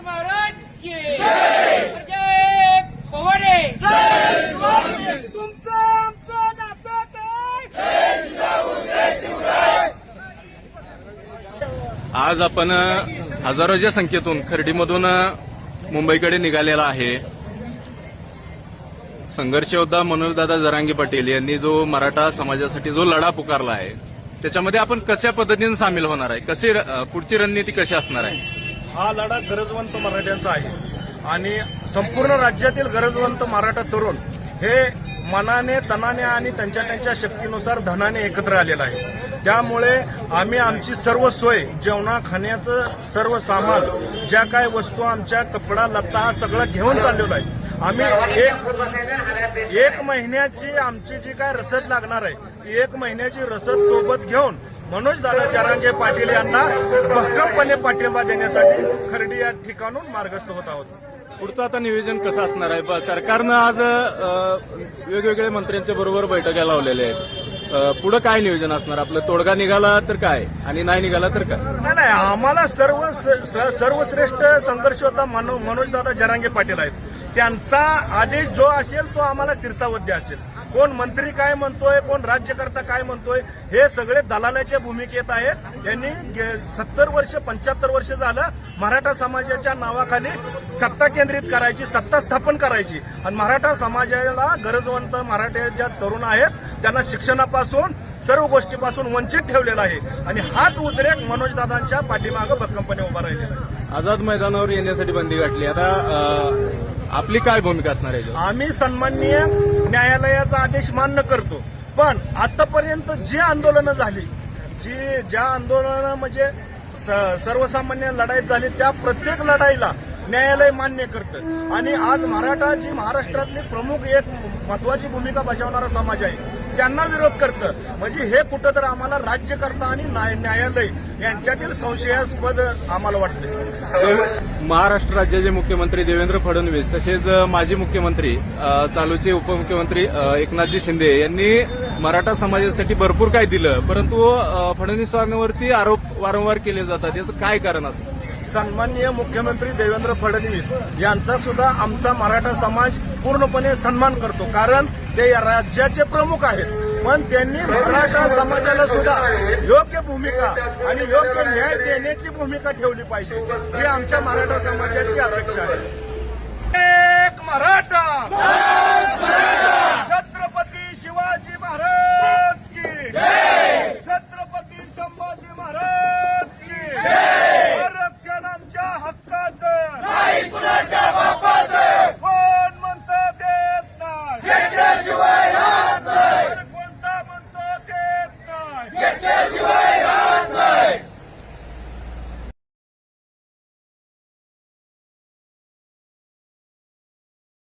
संभाजी महाराज की जय! पवारे तुमचं आमचं नातं काय आज आपण हजारोच्या संख्येतून खर्डीमधून मुंबईकडे निघालेला आहे. संघर्ष योद्धा मनोजदादा जरांगे पाटील यांनी जो मराठा समाजासाठी जो लढा पुकारला आहे त्याच्यामध्ये आपण कशा पद्धतीने सामील होणार आहे? कशी पुढची रणनीती कशी असणार आहे? हा लढा गरजवंत मराठ्यांचा आहे. आणि संपूर्ण राज्यातील गरजवंत मराठा तरुण हे मनाने तनाने आणि त्यांच्या त्यांच्या शक्तीनुसार धनाने एकत्र आलेलं आहे. त्यामुळे आम्ही आमची सर्व सोय जेवणा खाण्याचं सर्व सामान ज्या काय वस्तू आमच्या कपडा लत्ता हा सगळं घेऊन चाललेलो आहे. आम्ही एक एक महिन्याची आमची जी काय रसद लागणार आहे ती एक महिन्याची रसद सोबत घेऊन मनोज दादा जरांगे पाटील यांना भक्कमपणे पाठिंबा देण्यासाठी खर्डी या ठिकाणून मार्गस्थ होत आहोत. पुढचं आता नियोजन कसं असणार आहे? सरकारनं आज वेगवेगळ्या मंत्र्यांच्या बरोबर बैठका लावलेल्या आहेत. पुढं काय नियोजन असणार? आपलं तोडगा निघाला तर काय? आणि नाही निघाला तर काय? नाही नाही आम्हाला सर्व सर्वश्रेष्ठ संघर्ष होता मनोज दादा जरांगे पाटील आहेत. त्यांचा आदेश जो असेल तो आम्हाला शिरसावद्य असेल. कोण मंत्री काय म्हणतोय कोण राज्यकर्ता काय म्हणतोय हे सगळे दलालाच्या भूमिकेत आहेत यांनी सत्तर वर्ष पंच्याहत्तर वर्ष झालं मराठा समाजाच्या नावाखाली सत्ता केंद्रित करायची सत्ता स्थापन करायची. आणि मराठा समाजाला गरजवंत मराठा ज्या तरुण आहेत त्यांना शिक्षणापासून सर्व गोष्टीपासून वंचित ठेवलेला आहे. आणि हाच उद्रेक मनोजदादांच्या पाठीमागं भक्कमपणे उभा राहिलेला आहे. आझाद मैदानावर येण्यासाठी बंदी घातली आता आपली काय भूमिका असणार आहे आम्ही सन्माननीय न्यायालयाचा आदेश मान्य करतो. पण आतापर्यंत जी आंदोलनं झाली जी ज्या आंदोलनं म्हणजे स- सर्वसामान्य लढाई झाली त्या प्रत्येक लढाईला न्यायालय मान्य करतं. आणि आज मराठा जी महाराष्ट्रातली प्रमुख एक महत्वाची भूमिका बजावणारा समाज आहे त्यांना विरोध करतं. म्हणजे हे कुठं तर आम्हाला राज्यकर्ता आणि न्याय- न्यायालय यांच्यातील संशयास्पद आम्हाला वाटते महाराष्ट्र राज्याचे मुख्यमंत्री देवेंद्र फडणवीस तसेच माजी मुख्यमंत्री चालूचे उपमुख्यमंत्री एकनाथजी शिंदे यांनी मराठा समाजासाठी भरपूर काय दिलं. परंतु फडणवीसांवरती आरोप वारंवार केले जातात. याचं काय कारण असतं? सन्माननीय मुख्यमंत्री देवेंद्र फडणवीस यांचा सुद्धा आमचा मराठा समाज पूर्णपणे सन्मान करतो. कारण ते या राज्याचे प्रमुख आहेत. पण त्यांनी मराठा समाजाला सुद्धा योग्य भूमिका आणि योग्य न्याय देण्याची भूमिका ठेवली पाहिजे. ही आमच्या मराठा समाजाची अपेक्षा आहे. एक मराठा!